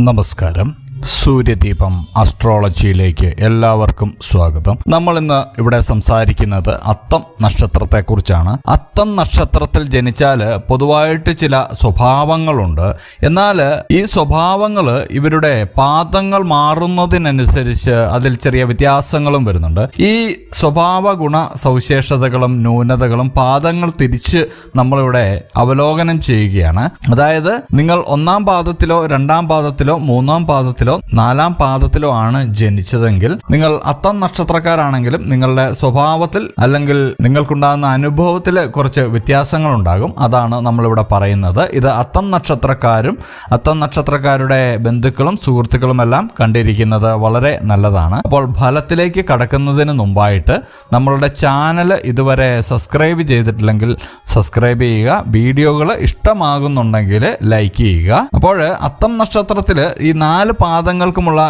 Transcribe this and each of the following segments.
നമസ്കാരം. സൂര്യദീപം അസ്ട്രോളജിയിലേക്ക് എല്ലാവർക്കും സ്വാഗതം. നമ്മൾ ഇന്ന് ഇവിടെ സംസാരിക്കുന്നത് അത്തം നക്ഷത്രത്തെക്കുറിച്ചാണ്. അത്തം നക്ഷത്രത്തിൽ ജനിച്ചാൽ പൊതുവായിട്ട് ചില സ്വഭാവങ്ങളുണ്ട്. എന്നാൽ ഈ സ്വഭാവങ്ങൾ ഇവരുടെ പാദങ്ങൾ മാറുന്നതിനനുസരിച്ച് അതിൽ ചെറിയ വ്യത്യാസങ്ങളും വരുന്നുണ്ട്. ഈ സ്വഭാവ ഗുണ സവിശേഷതകളും ന്യൂനതകളും പാദങ്ങൾ തിരിച്ച് നമ്മളിവിടെ അവലോകനം ചെയ്യുകയാണ്. അതായത് നിങ്ങൾ ഒന്നാം പാദത്തിലോ രണ്ടാം പാദത്തിലോ മൂന്നാം പാദത്തിലോ നാലാം പാദത്തിലോ ആണ് ജനിച്ചതെങ്കിൽ നിങ്ങൾ അത്തം നക്ഷത്രക്കാരാണെങ്കിലും നിങ്ങളുടെ സ്വഭാവത്തിൽ അല്ലെങ്കിൽ നിങ്ങൾക്കുണ്ടാകുന്ന അനുഭവത്തിൽ കുറച്ച് വ്യത്യാസങ്ങൾ ഉണ്ടാകും. അതാണ് നമ്മളിവിടെ പറയുന്നത്. ഇത് അത്തം നക്ഷത്രക്കാരും അത്തം നക്ഷത്രക്കാരുടെ ബന്ധുക്കളും സുഹൃത്തുക്കളും എല്ലാം കണ്ടിരിക്കുന്നത് വളരെ നല്ലതാണ്. അപ്പോൾ ഫലത്തിലേക്ക് കടക്കുന്നതിന് മുമ്പായിട്ട് നമ്മളുടെ ചാനൽ ഇതുവരെ സബ്സ്ക്രൈബ് ചെയ്തിട്ടില്ലെങ്കിൽ സബ്സ്ക്രൈബ് ചെയ്യുക. വീഡിയോകൾ ഇഷ്ടമാകുന്നുണ്ടെങ്കിൽ ലൈക്ക് ചെയ്യുക. അപ്പോൾ അത്തം നക്ഷത്രത്തിൽ ഈ നാല് പാദങ്ങൾക്കുമുള്ള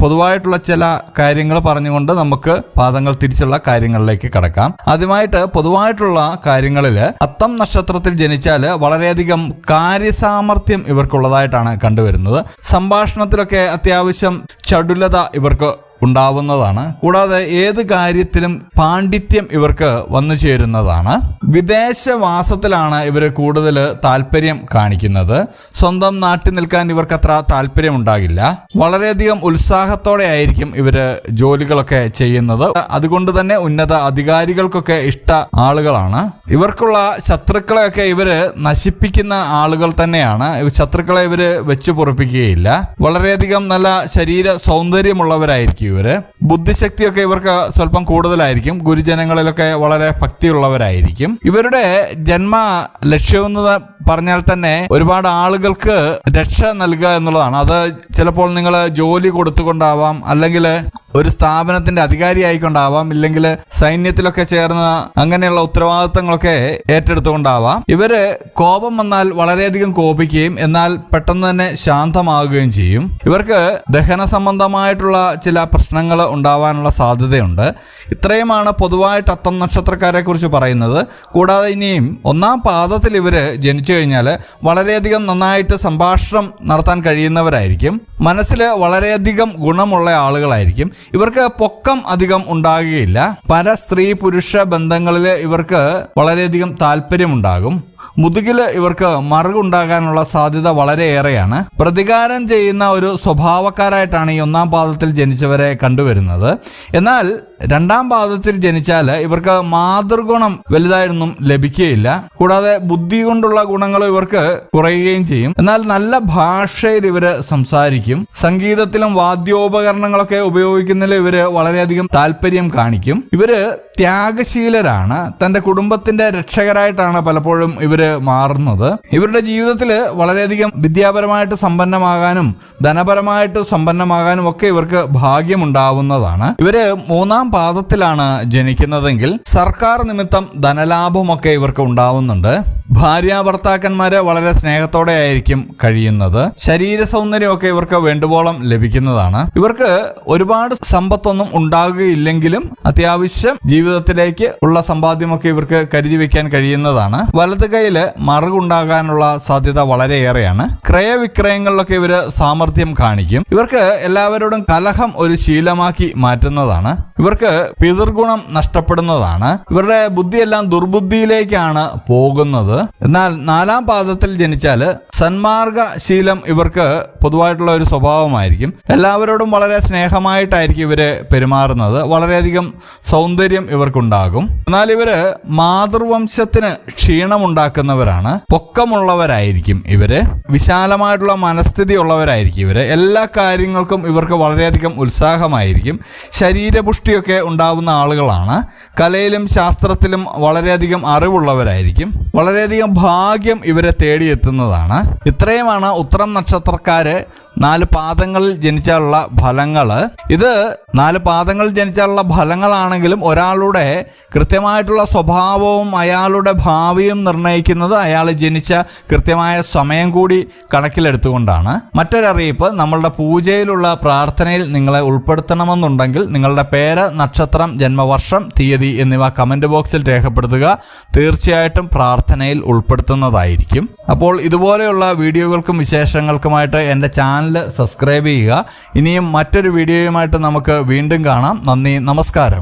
പൊതുവായിട്ടുള്ള ചില കാര്യങ്ങൾ പറഞ്ഞുകൊണ്ട് നമുക്ക് പാദങ്ങൾ തിരിച്ചുള്ള കാര്യങ്ങളിലേക്ക് കടക്കാം. ആദ്യമായിട്ട് പൊതുവായിട്ടുള്ള കാര്യങ്ങളിൽ അത്തം നക്ഷത്രത്തിൽ ജനിച്ചാൽ വളരെയധികം കാര്യസാമർഥ്യം ഇവർക്കുള്ളതായിട്ടാണ് കണ്ടുവരുന്നത്. സംഭാഷണത്തിലൊക്കെ അത്യാവശ്യം ചടുലത ഇവർക്ക് ഉണ്ടാവുന്നതാണ്. കൂടാതെ ഏത് കാര്യത്തിലും പാണ്ഡിത്യം ഇവർക്ക് വന്നു ചേരുന്നതാണ്. വിദേശവാസത്തിലാണ് ഇവർ കൂടുതൽ താല്പര്യം കാണിക്കുന്നത്. സ്വന്തം നാട്ടിൽ നിൽക്കാൻ ഇവർക്ക് അത്ര താല്പര്യം ഉണ്ടാകില്ല. വളരെയധികം ഉത്സാഹത്തോടെ ആയിരിക്കും ഇവർ ജോലികളൊക്കെ ചെയ്യുന്നത്. അതുകൊണ്ട് തന്നെ ഉന്നത അധികാരികൾക്കൊക്കെ ഇഷ്ട ആളുകളാണ്. ഇവർക്കുള്ള ശത്രുക്കളെയൊക്കെ ഇവർ നശിപ്പിക്കുന്ന ആളുകൾ തന്നെയാണ്. ശത്രുക്കളെ ഇവർ വെച്ചു പൊറപ്പിക്കുകയില്ല. വളരെയധികം നല്ല ശരീര സൗന്ദര്യമുള്ളവരായിരിക്കും ഇവർ ബുദ്ധിശക്തിയൊക്കെ ഇവർക്ക് സ്വല്പം കൂടുതലായിരിക്കും. ഗുരുജനങ്ങളിലൊക്കെ വളരെ ഭക്തിയുള്ളവരായിരിക്കും. ഇവരുടെ ജന്മ ലക്ഷ്യമെന്ന് പറഞ്ഞാൽ തന്നെ ഒരുപാട് ആളുകൾക്ക് രക്ഷ നൽകുക എന്നുള്ളതാണ്. അത് ചിലപ്പോൾ നിങ്ങൾ ജോലി കൊടുത്തുകൊണ്ടാവാം അല്ലെങ്കിൽ ഒരു സ്ഥാപനത്തിന്റെ അധികാരി ആയിക്കൊണ്ടാവാം ഇല്ലെങ്കിൽ സൈന്യത്തിലൊക്കെ ചേർന്ന അങ്ങനെയുള്ള ഉത്തരവാദിത്തങ്ങളൊക്കെ ഏറ്റെടുത്തുകൊണ്ടാവാം. ഇവർ കോപം വന്നാൽ വളരെയധികം കോപിക്കുകയും എന്നാൽ പെട്ടെന്ന് തന്നെ ശാന്തമാകുകയും ചെയ്യും. ഇവർക്ക് ദഹന സംബന്ധമായിട്ടുള്ള ചില പ്രശ്നങ്ങൾ ഉണ്ടാവാനുള്ള സാധ്യതയുണ്ട്. ഇത്രയുമാണ് പൊതുവായിട്ട് അത്തം നക്ഷത്രക്കാരെ കുറിച്ച് പറയുന്നത്. കൂടാതെ ഇനിയും ഒന്നാം പാദത്തിൽ ഇവർ ജനിച്ചു കഴിഞ്ഞാൽ വളരെയധികം നന്നായിട്ട് സംഭാഷണം നടത്താൻ കഴിയുന്നവരായിരിക്കും. മനസ്സിൽ വളരെയധികം ഗുണമുള്ള ആളുകളായിരിക്കും. ഇവർക്ക് പൊക്കം അധികം ഉണ്ടാകുകയില്ല. പര സ്ത്രീ പുരുഷ ബന്ധങ്ങളിൽ ഇവർക്ക് വളരെയധികം താല്പര്യമുണ്ടാകും. മുതുകിൽ ഇവർക്ക് മറുകുണ്ടാകാനുള്ള സാധ്യത വളരെയേറെയാണ് പ്രതികാരം ചെയ്യുന്ന ഒരു സ്വഭാവക്കാരായിട്ടാണ് ഈ ഒന്നാം പാദത്തിൽ ജനിച്ചവരെ കണ്ടുവരുന്നത്. എന്നാൽ രണ്ടാം പാദത്തിൽ ജനിച്ചാൽ ഇവർക്ക് മാതൃഗുണം വലുതായിരുന്നും ലഭിക്കുകയില്ല. കൂടാതെ ബുദ്ധി കൊണ്ടുള്ള ഗുണങ്ങൾ ഇവർക്ക് കുറയുകയും ചെയ്യും. എന്നാൽ നല്ല ഭാഷയിൽ ഇവർ സംസാരിക്കും. സംഗീതത്തിലും വാദ്യോപകരണങ്ങളൊക്കെ ഉപയോഗിക്കുന്നതിൽ ഇവർ വളരെയധികം താല്പര്യം കാണിക്കും. ഇവർ ത്യാഗശീലരാണ്. തന്റെ കുടുംബത്തിന്റെ രക്ഷകരായിട്ടാണ് പലപ്പോഴും ഇവർ മാറുന്നത്. ഇവരുടെ ജീവിതത്തിൽ വളരെയധികം വിദ്യാപരമായിട്ട് സമ്പന്നമാകാനും ധനപരമായിട്ട് സമ്പന്നമാകാനും ഒക്കെ ഇവർക്ക് ഭാഗ്യമുണ്ടാവുന്നതാണ്. ഇവർ മൂന്നാം പാദത്തിലാണ് ജനിക്കുന്നതെങ്കിൽ സർക്കാർ നിമിത്തം ധനലാഭമൊക്കെ ഇവർക്ക് ഉണ്ടാവുന്നുണ്ട്. ഭാര്യ ഭർത്താക്കന്മാര് വളരെ സ്നേഹത്തോടെ ആയിരിക്കും കഴിയുന്നത്. ശരീര സൗന്ദര്യമൊക്കെ ഇവർക്ക് വേണ്ടുവോളം ലഭിക്കുന്നതാണ്. ഇവർക്ക് ഒരുപാട് സമ്പത്തൊന്നും ഉണ്ടാകുകയില്ലെങ്കിലും അത്യാവശ്യം ജീവിതത്തിലേക്ക് ഉള്ള സമ്പാദ്യമൊക്കെ ഇവർക്ക് കരുതി വെക്കാൻ കഴിയുന്നതാണ്. വലത് കൈയിൽ മറുകുണ്ടാകാനുള്ള സാധ്യത വളരെയേറെയാണ്. ക്രയവിക്രയങ്ങളിലൊക്കെ ഇവർ സാമർഥ്യം കാണിക്കും. ഇവർക്ക് എല്ലാവരോടും കലഹം ഒരു ശീലമാക്കി മാറ്റുന്നതാണ്. ഇവർക്ക് പിതൃഗുണം നഷ്ടപ്പെടുന്നതാണ്. ഇവരുടെ ബുദ്ധിയെല്ലാം ദുർബുദ്ധിയിലേക്കാണ് പോകുന്നത്. എന്നാൽ നാലാം പാദത്തിൽ ജനിച്ചാൽ സന്മാർഗ ശീലം ഇവർക്ക് പൊതുവായിട്ടുള്ള ഒരു സ്വഭാവമായിരിക്കും. എല്ലാവരോടും വളരെ സ്നേഹമായിട്ടായിരിക്കും ഇവർ പെരുമാറുന്നത്. വളരെയധികം സൗന്ദര്യം ഇവർക്കുണ്ടാകും. എന്നാൽ ഇവർ മാതൃവംശത്തിന് ക്ഷീണമുണ്ടാക്കുന്നവരാണ്. പൊക്കമുള്ളവരായിരിക്കും ഇവർ. വിശാലമായിട്ടുള്ള മനസ്ഥിതി ഉള്ളവരായിരിക്കും ഇവർ. എല്ലാ കാര്യങ്ങൾക്കും ഇവർക്ക് വളരെയധികം ഉത്സാഹമായിരിക്കും. ശരീരപുഷ്ടിയൊക്കെ ഉണ്ടാവുന്ന ആളുകളാണ്. കലയിലും ശാസ്ത്രത്തിലും വളരെയധികം അറിവുള്ളവരായിരിക്കും. വളരെയധികം ഭാഗ്യം ഇവരെ തേടിയെത്തുന്നതാണ്. ഇത്രയുമാണ് ഉത്തരം നക്ഷത്രക്കാര് നാല് പാദങ്ങളിൽ ജനിച്ചാലുള്ള ഫലങ്ങൾ ഇത് നാല് പാദങ്ങളിൽ ജനിച്ചാലുള്ള ഫലങ്ങളാണെങ്കിലും ഒരാളുടെ കൃത്യമായിട്ടുള്ള സ്വഭാവവും അയാളുടെ ഭാവിയും നിർണയിക്കുന്നത് അയാൾ ജനിച്ച കൃത്യമായ സമയം കൂടി കണക്കിലെടുത്തുകൊണ്ടാണ്. മറ്റൊരറിയിപ്പ് നമ്മളുടെ പൂജയിലുള്ള പ്രാർത്ഥനയിൽ നിങ്ങളെ ഉൾപ്പെടുത്തണമെന്നുണ്ടെങ്കിൽ നിങ്ങളുടെ പേര് നക്ഷത്രം ജന്മവർഷം തീയതി എന്നിവ കമന്റ് ബോക്സിൽ രേഖപ്പെടുത്തുക. തീർച്ചയായിട്ടും പ്രാർത്ഥനയിൽ ഉൾപ്പെടുത്തുന്നതായിരിക്കും. അപ്പോൾ ഇതുപോലെയുള്ള വീഡിയോകൾക്കും വിശേഷങ്ങൾക്കുമായിട്ട് എന്റെ ചാനൽ ചാനൽ സബ്സ്ക്രൈബ് ചെയ്യുക. ഇനിയും മറ്റൊരു വീഡിയോയുമായിട്ട് നമുക്ക് വീണ്ടും കാണാം. നന്ദി നമസ്കാരം.